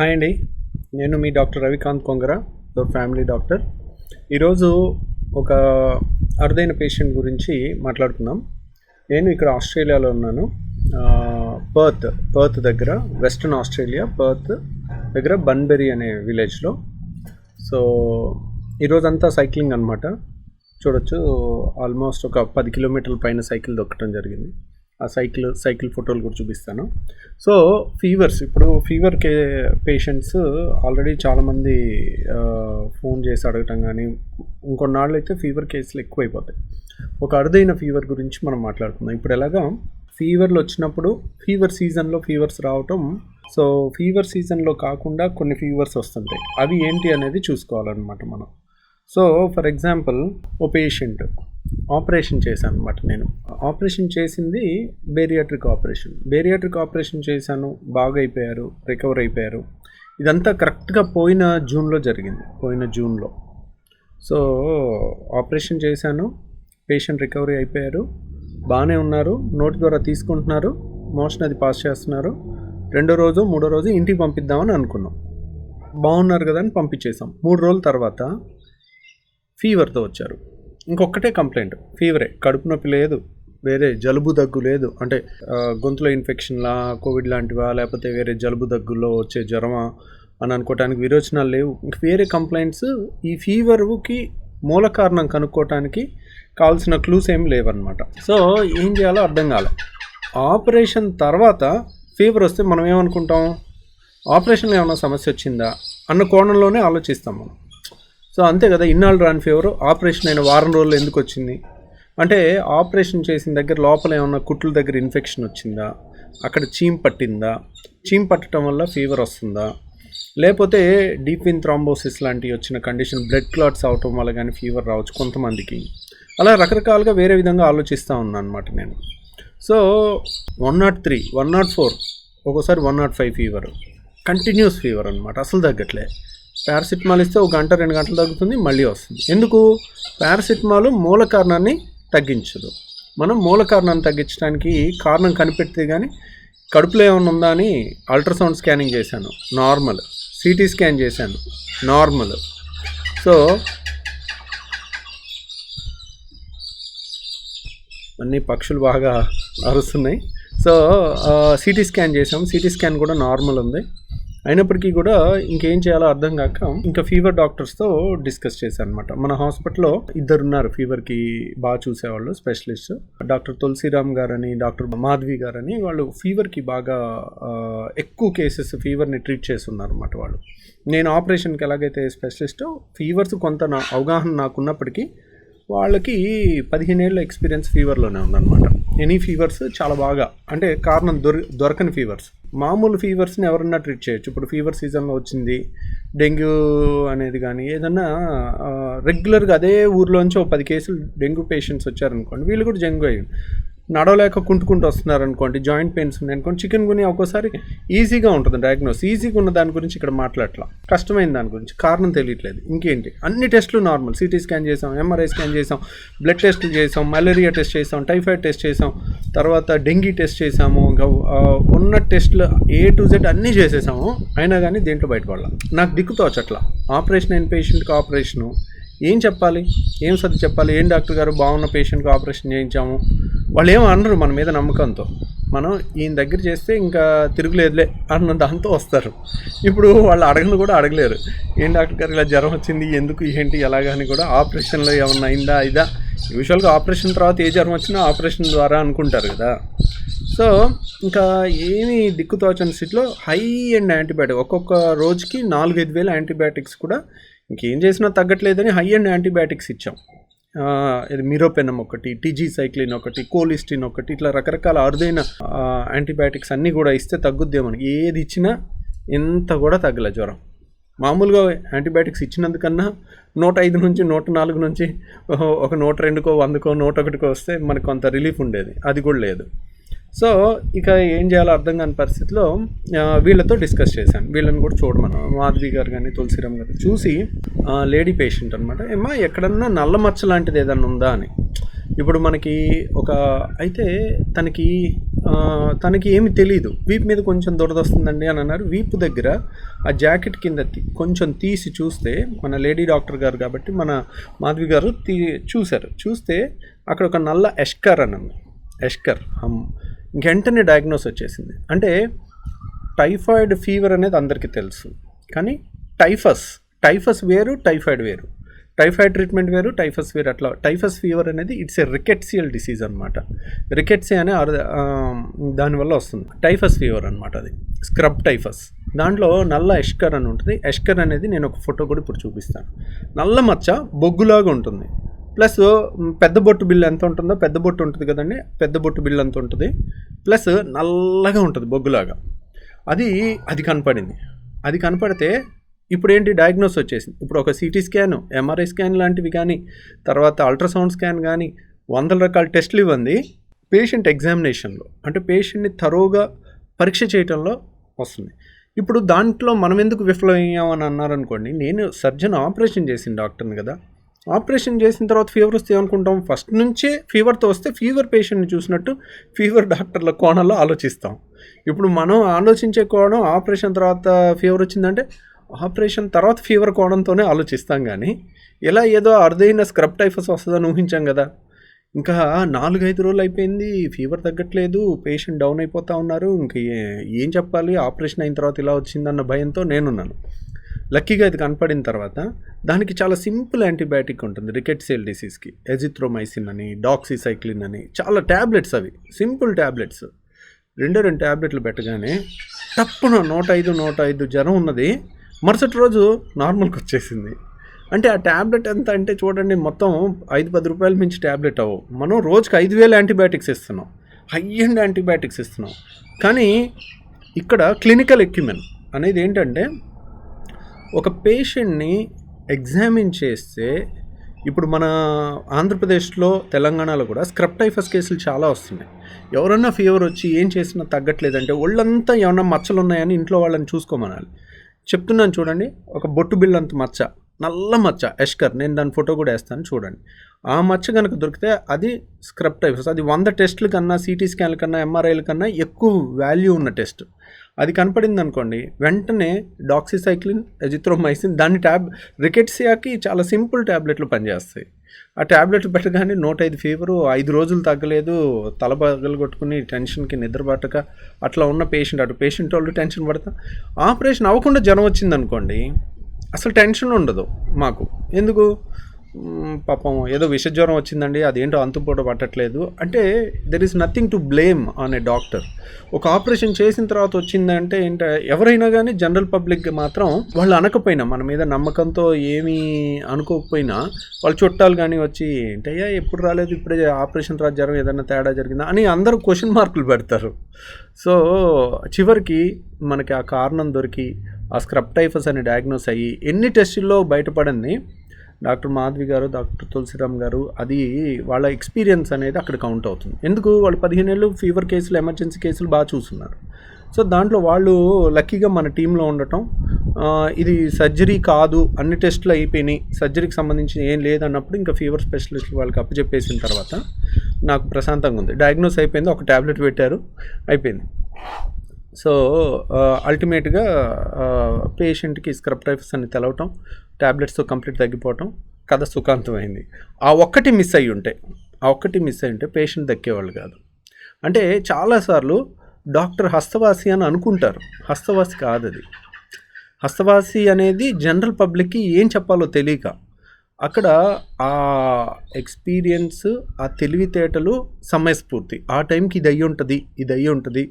Hi అండి. నేను మీ doctor Ravikanth Kongara your family doctor ఈరోజు ఒక అరుదైన పేషెంట్ గురించి మాట్లాడుతున్నాం నేను ఇక్కడ ఆస్ట్రేలియాలో ఉన్నాను. పర్త్ పర్త్ దగ్గర వెస్ట్రన్ ఆస్ట్రేలియా పర్త్ దగ్గర బన్బెరీ అనే విలేజ్లో సో ఈరోజంతా సైక్లింగ్ అనమాట చూడొచ్చు ఆల్మోస్ట్ ఒక పది కిలోమీటర్ల పైన సైకిల్ దొక్కడం జరిగింది. ఆ సైకిల్ సైకిల్ ఫోటోలు కూడా చూపిస్తాను. సో ఫీవర్స్ ఇప్పుడు ఫీవర్ కే పేషెంట్స్ ఆల్రెడీ చాలామంది ఫోన్ చేసి అడగటం కానీ ఇంకొన్నాళ్ళు అయితే ఫీవర్ కేసులు ఎక్కువైపోతాయి. ఒక అరుదైన ఫీవర్ గురించి మనం మాట్లాడుకుందాం. ఇప్పుడు ఎలాగా ఫీవర్లు వచ్చినప్పుడు ఫీవర్ సీజన్లో ఫీవర్స్ రావటం సో ఫీవర్ సీజన్లో కాకుండా కొన్ని ఫీవర్స్ వస్తుంటాయి. అవి ఏంటి అనేది చూసుకోవాలన్నమాట మనం. సో ఫర్ ఎగ్జాంపుల్ ఓ పేషెంట్ ఆపరేషన్ చేశాను అనమాట నేను. ఆపరేషన్ చేసింది బేరియాట్రిక్ ఆపరేషన్. బేరియాట్రిక్ ఆపరేషన్ చేశాను బాగా అయిపోయారు రికవర్ అయిపోయారు. ఇదంతా కరెక్ట్గా పోయిన జూన్లో జరిగింది పోయిన జూన్లో. సో ఆపరేషన్ చేశాను పేషెంట్ రికవరీ అయిపోయారు బాగానే ఉన్నారు నోటి ద్వారా తీసుకుంటున్నారు మోషన్ అది పాస్ చేస్తున్నారు. రెండో రోజు మూడో రోజు ఇంటికి పంపిద్దామని అనుకున్నాం. బాగున్నారు కదా అని పంపించేసాం మూడు రోజుల తర్వాత ఫీవర్తో వచ్చారు. ఇంకొకటే కంప్లైంట్. ఫీవరే. కడుపు నొప్పి లేదు. వేరే జలుబు దగ్గు లేదు. అంటే గొంతులో ఇన్ఫెక్షన్లా కోవిడ్ లాంటివా లేకపోతే వేరే జలుబు దగ్గుల్లో వచ్చే జ్వరమా అని అనుకోవటానికి విరోచనాలు లేవు. ఇంక వేరే కంప్లైంట్స్ ఈ ఫీవర్కి మూల కారణం కనుక్కోవటానికి కావాల్సిన క్లూస్ ఏం లేవన్నమాట. సో ఏం చేయాలో అర్థం కాలే. ఆపరేషన్ తర్వాత ఫీవర్ వస్తే మనం ఏమనుకుంటాం? ఆపరేషన్లో ఏమైనా సమస్య వచ్చిందా? అన్న కోణంలోనే ఆలోచిస్తాం మనం. సో అంతే కదా ఇన్నాళ్ళు రాని ఫీవర్ ఆపరేషన్ అయిన వారం రోజులు ఎందుకు వచ్చింది? అంటే ఆపరేషన్ చేసిన దగ్గర లోపల ఏమన్నా కుట్ల దగ్గర ఇన్ఫెక్షన్ వచ్చిందా? అక్కడ చీమ్ పట్టిందా? చీమ్ పట్టడం వల్ల ఫీవర్ వస్తుందా? లేకపోతే డీప్ ఇన్ థ్రాంబోసిస్ లాంటివి వచ్చిన కండిషన్ బ్లడ్ క్లాట్స్ అవటం వల్ల కానీ ఫీవర్ రావచ్చు కొంతమందికి. అలా రకరకాలుగా వేరే విధంగా ఆలోచిస్తూ ఉన్నాను అనమాట నేను. So one naught three one naught four ఒక్కోసారి one naught five fever continuous fever అనమాట అసలు తగ్గట్లే. పారాసిటమాల్ ఇస్తే ఒక గంట రెండు గంటలు తగ్గుతుంది మళ్ళీ వస్తుంది. ఎందుకు? పారాసిటమాల్ మూల కారణాన్ని తగ్గించదు. మనం మూల కారణాన్ని తగ్గించడానికి కారణం కనిపెడితే కానీ కడుపులో ఏమైనా ఉందా అని అల్ట్రాసౌండ్ స్కానింగ్ చేశాను. నార్మల్. సిటీ స్కాన్ చేశాను. నార్మల్. సో అన్ని పక్షులు బాగా అరుస్తున్నాయి. సో సిటీ స్కాన్ చేసాం సిటీ స్కాన్ కూడా నార్మల్ ఉంది. అయినప్పటికీ కూడా ఇంకేం చేయాలో అర్థం కాక ఇంకా ఫీవర్ డాక్టర్స్తో డిస్కస్ చేశాను అనమాట మన హాస్పిటల్లో ఇద్దరు ఉన్నారు ఫీవర్కి బాగా చూసేవాళ్ళు స్పెషలిస్ట్ డాక్టర్ తులసిరామ్ గారని డాక్టర్ మాధవి గారని వాళ్ళు ఫీవర్కి బాగా ఎక్కువ కేసెస్ ఫీవర్ని ట్రీట్ చేస్తున్నారు అనమాట వాళ్ళు. నేను ఆపరేషన్కి ఎలాగైతే స్పెషలిస్ట్ ఫీవర్స్ కొంత నా అవగాహన నాకున్నప్పటికీ వాళ్ళకి పదిహేను ఏళ్ళ ఎక్స్పీరియన్స్ ఫీవర్లోనే ఉందన్నమాట. ఎనీ ఫీవర్స్ చాలా బాగా అంటే కారణం దొరి దొరకని ఫీవర్స్ మామూలు ఫీవర్స్ని ఎవరన్నా ట్రీట్ చేయొచ్చు. ఇప్పుడు ఫీవర్ సీజన్లో వచ్చింది డెంగ్యూ అనేది కానీ ఏదన్నా రెగ్యులర్గా అదే ఊర్లోంచి ఒక పది కేసులు డెంగ్యూ పేషెంట్స్ వచ్చారనుకోండి వీళ్ళు కూడా డెంగ్యూ అయ్యింది నడవలేక కుంటుకుంటూ వస్తున్నారు అనుకోండి జాయింట్ పెయిన్స్ ఉన్నాయి అనుకోండి చికెన్ గుని ఒక్కోసారి ఈజీగా ఉంటుంది డయాగ్నోస్ ఈజీగా ఉన్న దాని గురించి ఇక్కడ మాట్లాడలా కష్టమైన దాని గురించి. కారణం తెలియట్లేదు. ఇంకేంటి? అన్ని టెస్టులు నార్మల్ సిటీ స్కాన్ చేసాం ఎంఆర్ఐ స్కాన్ చేసాం బ్లడ్ టెస్టులు చేసాం మలేరియా టెస్ట్ చేసాం టైఫాయిడ్ టెస్ట్ చేసాం తర్వాత డెంగీ టెస్ట్ చేసాము ఉన్న టెస్టులు ఏ టు జెడ్ అన్నీ చేసేసాము. అయినా కానీ దేంట్లో బయటపడాలి. నాకు దిక్కుతోచట్లా ఆపరేషన్ అయిన పేషెంట్కి ఆపరేషను ఏం చెప్పాలి? ఏం సర్ది చెప్పాలి? ఏం డాక్టర్ గారు బాగున్న పేషెంట్కి ఆపరేషన్ చేయించాము? వాళ్ళు ఏమో అనరు మన మీద నమ్మకంతో. మనం ఈయన దగ్గర చేస్తే ఇంకా తిరుగులేదులే అన్న దాంతో వస్తారు. ఇప్పుడు వాళ్ళు అడగను కూడా అడగలేరు. ఏం డాక్టర్ గారు ఇలా జ్వరం వచ్చింది ఎందుకు ఏంటి ఎలాగా అని కూడా ఆపరేషన్లో ఏమన్నా అయిందా ఇదా? యూజువల్గా ఆపరేషన్ తర్వాత ఏ జ్వరం వచ్చినా ఆపరేషన్ ద్వారా అనుకుంటారు కదా. సో ఇంకా ఏమీ దిక్కుతోచని స్థితిలో హై అండ్ యాంటీబయాటిక్ ఒక్కొక్క రోజుకి నాలుగైదు వేల యాంటీబయాటిక్స్ కూడా ఇంకేం చేసినా తగ్గట్లేదని హై అండ్ యాంటీబయాటిక్స్ ఇచ్చాం. ఇది మిరోపెనం ఒకటి టీజీ సైక్లిన్ ఒకటి కోలిస్టిన్ ఒకటి ఇట్లా రకరకాల అరుదైన యాంటీబయాటిక్స్ అన్నీ కూడా ఇస్తే తగ్గుద్దేమని ఏది ఇచ్చినా ఎంత కూడా తగ్గలే జ్వరం. మామూలుగా యాంటీబయాటిక్స్ ఇచ్చినందుకన్నా నూట ఐదు నుంచి నూట నాలుగు నుంచి ఒక నూట రెండుకో వందకో నూట ఒకటికో వస్తే మనకు కొంత రిలీఫ్ ఉండేది. అది కూడా లేదు. సో ఇక ఏం చేయాలో అర్థం కాని పరిస్థితిలో వీళ్ళతో డిస్కస్ చేశాను. వీళ్ళని కూడా చూడమను. మాధవి గారు కానీ తులసిరామ్ గారు చూసి లేడీ పేషెంట్ అనమాట ఏమా ఎక్కడన్నా నల్ల మచ్చ లాంటిది ఏదన్నా ఉందా? అని. ఇప్పుడు మనకి ఒక అయితే తనకి తనకి ఏమి తెలియదు వీపు మీద కొంచెం దురద వస్తుందండి అని అన్నారు. వీపు దగ్గర ఆ జాకెట్ కింద తీ- కొంచెం తీసి చూస్తే మన లేడీ డాక్టర్ గారు కాబట్టి మన మాధవి గారు తీ చూశారు. చూస్తే అక్కడ ఒక నల్ల ఎష్కర్ అని ఎష్కర్ హమ్ వెంటనే డయాగ్నోస్ వచ్చేసింది. అంటే టైఫాయిడ్ ఫీవర్ అనేది అందరికీ తెలుసు. కానీ టైఫస్ టైఫస్ వేరు టైఫాయిడ్ వేరు. టైఫాయిడ్ ట్రీట్మెంట్ వేరు టైఫస్ వేరు. అట్లా టైఫస్ ఫీవర్ అనేది ఇట్స్ ఏ రికెట్సియల్ డిసీజ్ అనమాట రికెట్సీ అనే అర్- దానివల్ల వస్తుంది. టైఫస్ ఫీవర్ అనమాట అది. స్క్రబ్ టైఫస్ దాంట్లో నల్ల ఎష్కర్ అని ఉంటుంది. ఎష్కర్ అనేది నేను ఒక ఫోటో కూడా ఇప్పుడు చూపిస్తాను. నల్ల మచ్చ బొగ్గులాగా ఉంటుంది. ప్లస్ పెద్ద బొట్టు బిల్లు ఎంత ఉంటుందో పెద్ద బొట్టు ఉంటుంది కదండి పెద్ద బొట్టు బిల్లు ఎంత ఉంటుంది. ప్లస్ నల్లగా ఉంటుంది బొగ్గులాగా. అది అది కనపడింది. అది కనపడితే ఇప్పుడు ఏంటి డయాగ్నోస్ వచ్చేసింది. ఇప్పుడు ఒక సిటీ స్కాన్ ఎంఆర్ఐ స్కాన్ లాంటివి కానీ తర్వాత అల్ట్రాసౌండ్ స్కాన్ కానీ వందల రకాల టెస్టులు ఇవ్వండి పేషెంట్ ఎగ్జామినేషన్లో అంటే పేషెంట్ని తరోగా పరీక్ష చేయటంలో వస్తుంది. ఇప్పుడు దాంట్లో మనం ఎందుకు విఫలమయ్యామని అన్నారనుకోండి నేను సర్జన్ ఆపరేషన్ చేసిన డాక్టర్ని కదా ఆపరేషన్ చేసిన తర్వాత ఫీవర్ వస్తే ఏమనుకుంటాం? ఫస్ట్ నుంచే ఫీవర్తో వస్తే ఫీవర్ పేషెంట్ని చూసినట్టు ఫీవర్ డాక్టర్ల కోణంలో ఆలోచిస్తాం. ఇప్పుడు మనం ఆలోచించే కోణం ఆపరేషన్ తర్వాత ఫీవర్ వచ్చిందంటే ఆపరేషన్ తర్వాత ఫీవర్ కోణంతోనే ఆలోచిస్తాం కానీ ఇలా ఏదో అరుదైన స్క్రబ్ టైఫస్ వస్తుందని ఊహించాం కదా. ఇంకా నాలుగైదు రోజులు అయిపోయింది ఫీవర్ తగ్గట్లేదు పేషెంట్ డౌన్ అయిపోతా ఉన్నారు. ఇంకా ఏ- ఏం చెప్పాలి? ఆపరేషన్ అయిన తర్వాత ఇలా వచ్చిందన్న భయంతో నేనున్నాను. లక్కీగా ఇది కనపడిన తర్వాత దానికి చాలా సింపుల్ యాంటీబయాటిక్ ఉంటుంది రికెట్సియల్ డిసీజ్కి. ఎజిత్రోమైసిన్ అని డాక్సిసైక్లిన్ అని చాలా ట్యాబ్లెట్స్ అవి. సింపుల్ ట్యాబ్లెట్స్ రెండే రెండు ట్యాబ్లెట్లు పెట్టగానే తప్పున నూట ఐదు నూట ఐదు జ్వరం ఉన్నది. మరుసటి రోజు నార్మల్కి వచ్చేసింది. అంటే ఆ ట్యాబ్లెట్ ఎంత అంటే చూడండి మొత్తం ఐదు పది రూపాయలు మించి ట్యాబ్లెట్ అవ్వవు మనం రోజుకి ఐదు వేలు యాంటీబయాటిక్స్ ఇస్తున్నాం. హై అండ్ యాంటీబయాటిక్స్ ఇస్తున్నాం. కానీ ఇక్కడ క్లినికల్ ఎక్విప్మెంట్ అనేది ఏంటంటే ఒక పేషెంట్ని ఎగ్జామిన్ చేస్తే ఇప్పుడు మన ఆంధ్రప్రదేశ్లో తెలంగాణలో కూడా స్క్రబ్ టైఫస్ కేసులు చాలా వస్తున్నాయి. ఎవరన్నా ఫీవర్ వచ్చి ఏం చేసినా తగ్గట్లేదంటే ఒళ్ళంతా ఏమన్నా మచ్చలు ఉన్నాయని ఇంట్లో వాళ్ళని చూసుకోమనాలి. చెప్తున్నాను చూడండి ఒక బొట్టు బిల్లంత మచ్చ నల్ల మచ్చ ఎష్కర్ నేను దాని ఫోటో కూడా వేస్తాను చూడండి. ఆ మచ్చ కనుక దొరికితే అది స్క్రబ్ టైఫస్ అది వంద టెస్టుల కన్నా సిటీ స్కాన్ల కన్నా ఎంఆర్ఐల కన్నా ఎక్కువ వాల్యూ ఉన్న టెస్ట్. అది కనపడింది అనుకోండి వెంటనే డాక్సిసైక్లిన్ ఎజిత్రోమైసిన్ దాని ట్యాబ్ రికెట్సియాకి చాలా సింపుల్ ట్యాబ్లెట్లు పనిచేస్తాయి. ఆ ట్యాబ్లెట్లు పెట్టగానే నూట ఐదు ఫీవరు ఐదు రోజులు తగ్గలేదు తల పగలు కొట్టుకుని టెన్షన్కి నిద్ర పట్టక అట్లా ఉన్న పేషెంట్ అటు పేషెంట్ వాళ్ళు టెన్షన్ పడతా. ఆపరేషన్ అవ్వకుండా జ్వరం వచ్చింది అనుకోండి అసలు టెన్షన్ ఉండదు మాకు. ఎందుకు? పాపం ఏదో విష జ్వరం వచ్చిందండి అదేంటో అంతుపూట పట్టట్లేదు. అంటే there is nothing to blame on a doctor ఒక ఆపరేషన్ చేసిన తర్వాత వచ్చిందంటే ఏంట ఎవరైనా కానీ జనరల్ పబ్లిక్ మాత్రం వాళ్ళు అనకపోయినా మన మీద నమ్మకంతో ఏమీ అనుకోకపోయినా వాళ్ళు చుట్టాలు కానీ వచ్చి ఏంటయ్యా ఎప్పుడు రాలేదు ఇప్పుడే ఆపరేషన్ తర్వాత జ్వరం ఏదైనా తేడా జరిగిందా? అని అందరూ క్వశ్చన్ మార్కులు పెడతారు. సో చివరికి మనకి ఆ కారణం దొరికి ఆ స్క్రబ్ టైఫస్ అని డయాగ్నోస్ అయ్యి ఎన్ని టెస్టుల్లో బయటపడింది? డాక్టర్ మాధవి గారు డాక్టర్ తులసిరామ్ గారు అది వాళ్ళ ఎక్స్పీరియన్స్ అనేది అక్కడ కౌంట్ అవుతుంది. ఎందుకు? వాళ్ళు పదిహేను ఏళ్ళు ఫీవర్ కేసులు ఎమర్జెన్సీ కేసులు బాగా చూస్తున్నారు. సో దాంట్లో వాళ్ళు లక్కీగా మన టీంలో ఉండటం ఇది సర్జరీ కాదు అన్ని టెస్టులు అయిపోయినాయి సర్జరీకి సంబంధించి ఏం లేదన్నప్పుడు ఇంకా ఫీవర్ స్పెషలిస్ట్ వాళ్ళకి అప్పచెప్పేసిన తర్వాత నాకు ప్రశాంతంగా ఉంది. డయాగ్నోస్ అయిపోయింది ఒక ట్యాబ్లెట్ పెట్టారు అయిపోయింది. సో అల్టిమేట్గా పేషెంట్కి స్క్రబ్ టైఫస్ అని తెలవటం ట్యాబ్లెట్స్తో కంప్లీట్ తగ్గిపోవటం కథ సుఖాంతమైంది. ఆ ఒక్కటి మిస్ అయ్యి ఉంటే ఆ ఒక్కటి మిస్ అయ్యి ఉంటే పేషెంట్ దక్కేవాళ్ళు కాదు. అంటే చాలాసార్లు డాక్టర్ హస్తవాసి అని అనుకుంటారు. హస్తవాసి కాదు అది హస్తవాసి అనేది జనరల్ పబ్లిక్కి ఏం చెప్పాలో తెలియక అక్కడ ఆ ఎక్స్పీరియన్స్ ఆ తెలివితేటలు సమయస్ఫూర్తి. ఆ టైంకి ఇది అయ్యి ఉంటుంది ఇది అయ్యి ఉంటుంది.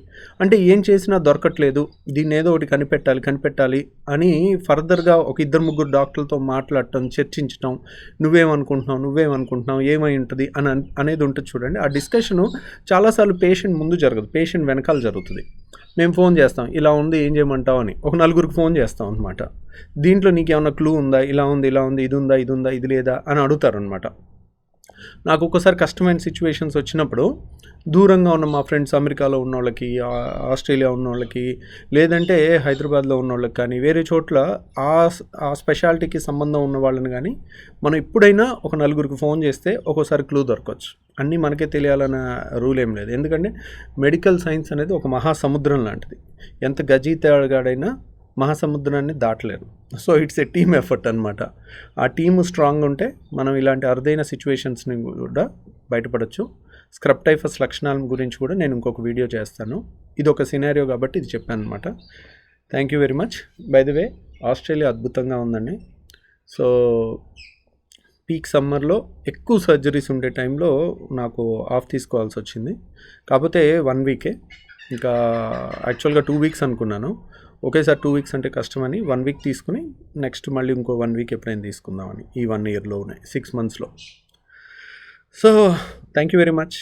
అంటే ఏం చేసినా దొరకట్లేదు దీన్ని ఏదో ఒకటి కనిపెట్టాలి కనిపెట్టాలి అని ఫర్దర్గా ఒక ఇద్దరు ముగ్గురు డాక్టర్లతో మాట్లాడటం చర్చించటం నువ్వేమనుకుంటున్నావు నువ్వేమనుకుంటున్నావు ఏమై ఉంటుంది అని అనేది ఉంటుంది చూడండి. ఆ డిస్కషను చాలాసార్లు పేషెంట్ ముందు జరగదు పేషెంట్ వెనకాల జరుగుతుంది. మేము ఫోన్ చేస్తాం ఇలా ఉంది ఏం చేయమంటావు? అని. ఒక నలుగురికి ఫోన్ చేస్తాం అనమాట దీంట్లో నీకు ఏమైనా క్లూ ఉందా? ఇలా ఉంది ఇలా ఉంది ఇది ఉందా ఇది ఉందా ఇది లేదా? అని అడుగుతారు అనమాట నాకు ఒక్కోసారి కష్టమైన సిచ్యువేషన్స్ వచ్చినప్పుడు దూరంగా ఉన్న మా ఫ్రెండ్స్ అమెరికాలో ఉన్న వాళ్ళకి ఆస్ట్రేలియా ఉన్న వాళ్ళకి లేదంటే హైదరాబాద్లో ఉన్న వాళ్ళకి కానీ వేరే చోట్ల ఆ ఆ స్పెషాలిటీకి సంబంధం ఉన్న వాళ్ళని కానీ మనం ఎప్పుడైనా ఒక నలుగురికి ఫోన్ చేస్తే ఒక్కోసారి క్లూ దొరకవచ్చు అన్నీ మనకే తెలియాలన్న రూల్ ఏం లేదు. ఎందుకంటే మెడికల్ సైన్స్ అనేది ఒక మహాసముద్రం లాంటిది. ఎంత గజీతగాడైనా మహాసముద్రాన్ని దాటలేరు. So it's a team effort అనమాట ఆ టీము స్ట్రాంగ్ ఉంటే మనం ఇలాంటి అరుదైన సిచ్యువేషన్స్ని కూడా బయటపడవచ్చు స్క్రబ్ టైఫస్ లక్షణాల గురించి కూడా నేను ఇంకొక వీడియో చేస్తాను. ఇది ఒక సినారియో కాబట్టి ఇది చెప్పాను అనమాట thank you very much. By the way Australia అద్భుతంగా ఉందండి. సో పీక్ సమ్మర్లో ఎక్కువ సర్జరీస్ ఉండే టైంలో నాకు ఆఫ్ తీసుకోవాల్సి వచ్చింది. కాకపోతే వన్ వీకే ఇంకా యాక్చువల్గా టూ వీక్స్ అనుకున్నాను. ఒకేసారి టూ వీక్స్ అంటే కష్టమని వన్ వీక్ తీసుకుని నెక్స్ట్ మళ్ళీ ఇంకో వన్ వీక్ ఎప్పుడైనా తీసుకుందామని ఈ వన్ ఇయర్లోనే సిక్స్ మంత్స్లో so thank you very much